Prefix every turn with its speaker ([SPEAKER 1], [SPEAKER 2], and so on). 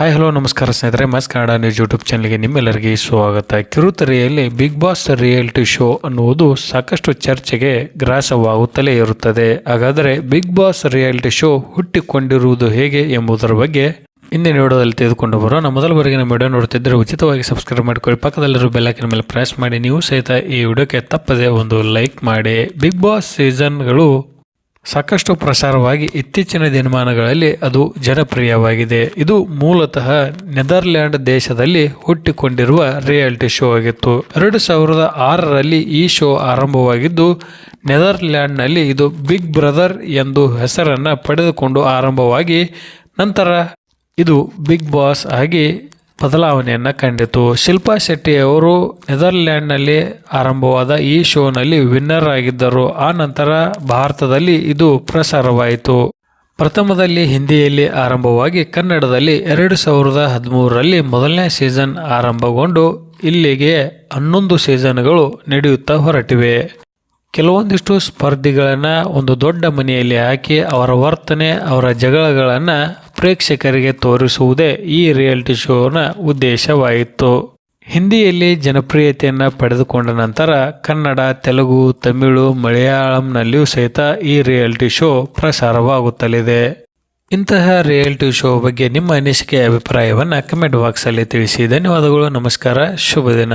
[SPEAKER 1] Hi hello ನಮಸ್ಕಾರ ಸ್ನೇಹಿತರೆ. ಮಸ್ ಕನ್ನಡ ನ್ಯೂಸ್ ಯೂಟ್ಯೂಬ್ ಚಾನಲ್ಗೆ ನಿಮ್ಮೆಲ್ಲರಿಗೆ ಸ್ವಾಗತ. ಕಿರುತೆರೆಯಲ್ಲಿ ಬಿಗ್ ಬಾಸ್ ರಿಯಾಲಿಟಿ ಶೋ ಅನ್ನುವುದು ಸಾಕಷ್ಟು ಚರ್ಚೆಗೆ ಗ್ರಾಸವಾಗುತ್ತಲೇ ಇರುತ್ತದೆ. ಹಾಗಾದರೆ ಬಿಗ್ ಬಾಸ್ ರಿಯಾಲಿಟಿ ಶೋ ಹುಟ್ಟಿಕೊಂಡಿರುವುದು ಹೇಗೆ ಎಂಬುದರ ಬಗ್ಗೆ ಇಂದಿನ ವಿಡಿಯೋದಲ್ಲಿ ತೆಗೆದುಕೊಂಡು ಬರೋಣ. ಮೊದಲ ಬಾರಿಗೆ ನಮ್ಮ ವಿಡಿಯೋ ನೋಡ್ತಿದ್ದರೆ ಉಚಿತವಾಗಿ ಸಬ್ಸ್ಕ್ರೈಬ್ ಮಾಡಿಕೊಳ್ಳಿ. ಪಕ್ಕದಲ್ಲಿರೋ ಬೆಲ್ಲೈಕನ್ ಮೇಲೆ ಪ್ರೆಸ್ ಮಾಡಿ. ನೀವು ಸಹಿತ ಈ ವಿಡಿಯೋಕ್ಕೆ ತಪ್ಪದೆ ಒಂದು ಲೈಕ್ ಮಾಡಿ. ಬಿಗ್ ಬಾಸ್ ಸೀಸನ್ಗಳು ಸಾಕಷ್ಟು ಪ್ರಸಾರವಾಗಿ ಇತ್ತೀಚಿನ ದಿನಮಾನಗಳಲ್ಲಿ ಅದು ಜನಪ್ರಿಯವಾಗಿದೆ. ಇದು ಮೂಲತಃ ನೆದರ್ಲ್ಯಾಂಡ್ ದೇಶದಲ್ಲಿ ಹುಟ್ಟಿಕೊಂಡಿರುವ ರಿಯಾಲಿಟಿ ಶೋ ಆಗಿತ್ತು. ಎರಡು ಸಾವಿರದ ಆರರಲ್ಲಿ ಈ ಶೋ ಆರಂಭವಾಗಿದ್ದು, ನೆದರ್ಲ್ಯಾಂಡ್ನಲ್ಲಿ ಇದು ಬಿಗ್ ಬ್ರದರ್ ಎಂದು ಹೆಸರನ್ನು ಪಡೆದುಕೊಂಡು ಆರಂಭವಾಗಿ ನಂತರ ಇದು ಬಿಗ್ ಬಾಸ್ ಆಗಿ ಬದಲಾವಣೆಯನ್ನು ಕಂಡಿತು. ಶಿಲ್ಪಾ ಶೆಟ್ಟಿ ಅವರು ನೆದರ್ಲ್ಯಾಂಡ್ನಲ್ಲಿ ಆರಂಭವಾದ ಈ ಶೋನಲ್ಲಿ ವಿನ್ನರ್ ಆಗಿದ್ದರು. ಆ ನಂತರ ಭಾರತದಲ್ಲಿ ಇದು ಪ್ರಸಾರವಾಯಿತು. ಪ್ರಥಮದಲ್ಲಿ ಹಿಂದಿಯಲ್ಲಿ ಆರಂಭವಾಗಿ ಕನ್ನಡದಲ್ಲಿ ಎರಡು ಸಾವಿರದ ಹದಿಮೂರರಲ್ಲಿ ಮೊದಲನೇ ಸೀಸನ್ ಆರಂಭಗೊಂಡು ಇಲ್ಲಿಗೆ ಹನ್ನೊಂದು ಸೀಸನ್ಗಳು ನಡೆಯುತ್ತಾ ಹೊರಟಿವೆ. ಕೆಲವೊಂದಿಷ್ಟು ಸ್ಪರ್ಧಿಗಳನ್ನು ಒಂದು ದೊಡ್ಡ ಮನೆಯಲ್ಲಿ ಹಾಕಿ ಅವರ ವರ್ತನೆ, ಅವರ ಜಗಳಗಳನ್ನು ಪ್ರೇಕ್ಷಕರಿಗೆ ತೋರಿಸುವುದೇ ಈ ರಿಯಾಲಿಟಿ ಶೋನ ಉದ್ದೇಶವಾಯಿತು. ಹಿಂದಿಯಲ್ಲಿ ಜನಪ್ರಿಯತೆಯನ್ನು ಪಡೆದುಕೊಂಡ ನಂತರ ಕನ್ನಡ, ತೆಲುಗು, ತಮಿಳು, ಮಲಯಾಳಂನಲ್ಲಿಯೂ ಸಹಿತ ಈ ರಿಯಾಲಿಟಿ ಶೋ ಪ್ರಸಾರವಾಗುತ್ತಲಿದೆ. ಇಂತಹ ರಿಯಾಲಿಟಿ ಶೋ ಬಗ್ಗೆ ನಿಮ್ಮ ಅನಿಸಿಕೆ, ಅಭಿಪ್ರಾಯವನ್ನು ಕಮೆಂಟ್ ಬಾಕ್ಸಲ್ಲಿ ತಿಳಿಸಿ. ಧನ್ಯವಾದಗಳು, ನಮಸ್ಕಾರ, ಶುಭ ದಿನ.